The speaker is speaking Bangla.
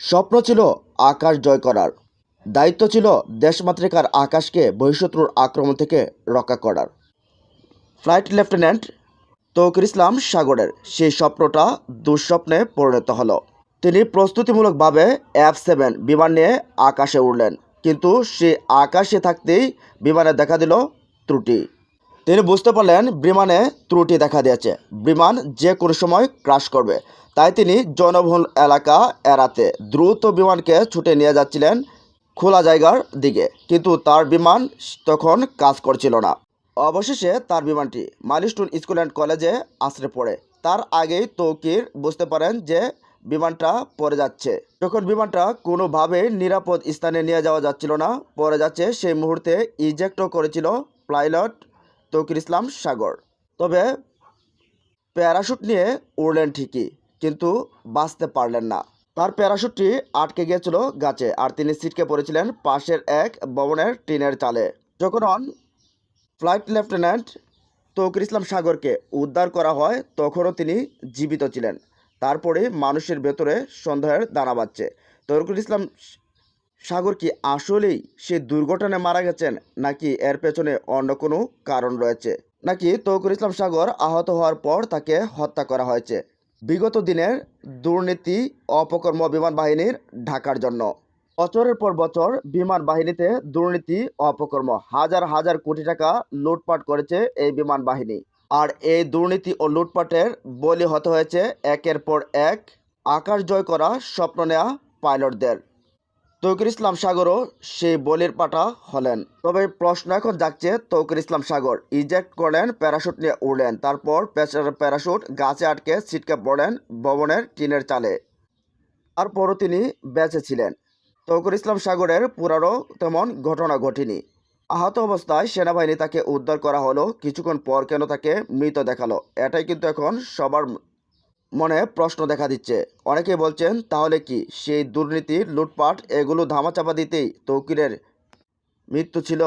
স্বপ্ন ছিল আকাশ জয় করার। দায়িত্ব ছিল দেশমাতৃকার আকাশকে বহিঃশত্রুর আক্রমণ থেকে রক্ষা করার। ফ্লাইট লেফটেন্যান্ট তৌকির ইসলাম সাগরের সেই স্বপ্নটা দুঃস্বপ্নে পরিণত হলো। তিনি প্রস্তুতিমূলকভাবে এফ সেভেন বিমান নিয়ে আকাশে উড়লেন, কিন্তু সে আকাশে থাকতেই বিমানে দেখা দিল ত্রুটি। তিনি বুঝতে পারলেন বিমানে ত্রুটি দেখা দিয়েছে। বিমান যে কোনো সময় ক্রাশ করবে। তাই তিনি জনবহুল এলাকা এড়াতে দ্রুত বিমানকে ছুটে নিয়ে যাচ্ছিলেন খোলা জায়গার দিকে। কিন্তু তার বিমান তখন কাজ করছিল না। অবশেষে তার বিমানটি মাইলস্টোন স্কুল অ্যান্ড কলেজে আশ্রে পড়ে। তার আগেই তৌকির বুঝতে পারেন যে বিমানটা পড়ে যাচ্ছে। যখন বিমানটা কোনোভাবে নিরাপদ স্থানে নিয়ে যাওয়া যাচ্ছিল না, পড়ে যাচ্ছে সেই মুহূর্তে ইজেক্টও করেছিল পাইলট তৌকির ইসলাম সাগর। তবে প্যারাশুট নিয়ে উড়লেন ঠিকই, কিন্তু বাঁচতে পারলেন না। তার প্যারাশুটটি আটকে গিয়েছিল গাছে, আর তিনি ছিটকে পড়েছিলেন পাশের এক ভবনের টিনের চালে। যখন ফ্লাইট লেফটেন্যান্ট তৌকির ইসলাম সাগরকে উদ্ধার করা হয়, তখনও তিনি জীবিত ছিলেন। তারপরে মানুষের ভেতরে সন্দেহের দানা বাজছে তৌকির ইসলাম সাগর কি আসলেই সে দুর্ঘটনায় মারা গেছেন, নাকি এর পেছনে অন্য কোনো কারণ রয়েছে? নাকি তৌকুর ইসলাম সাগর আহত হওয়ার পর তাকে হত্যা করা হয়েছে? বিগত দিনের দুর্নীতি, অপকর্ম বিমান বাহিনীর ঢাকার জন্য। বছরের পর বছর বিমান বাহিনীতে দুর্নীতি, অপকর্ম হাজার হাজার কোটি টাকা লুটপাট করেছে এই বিমান বাহিনী। আর এই দুর্নীতি ও লুটপাটের বলি হতে হয়েছে একের পর এক আকাশ জয় করা স্বপ্ন নেওয়া পাইলটদের। তৌকির ইসলাম সাগরও সেই বলির পাটা হলেন। তবে প্রশ্ন এখন যাচ্ছে তৌকির ইসলাম সাগর। ইজেক্ট করলেন, প্যারাশুট নিয়ে উড়লেন। তারপর প্যারাশুট গাছে আটকে ছিটকে পড়েন ভবনের টিনের চালে। তারপরও তিনি বেঁচে ছিলেন। তৌকির ইসলাম সাগরের পুরারও তেমন ঘটনা ঘটেনি। আহত অবস্থায় সেনাবাহিনী তাকে উদ্ধার করা হলো। কিছুক্ষণ পর কেন তাকে মৃত দেখাল? এটাই কিন্তু এখন সবার মনে প্রশ্ন দেখা দিচ্ছে। অনেকে বলছেন, তাহলে কি সেই দুর্নীতি, লুটপাট, এগুলো ধামাচাপা দিতেই তৌকিরের মৃত্যু ছিল?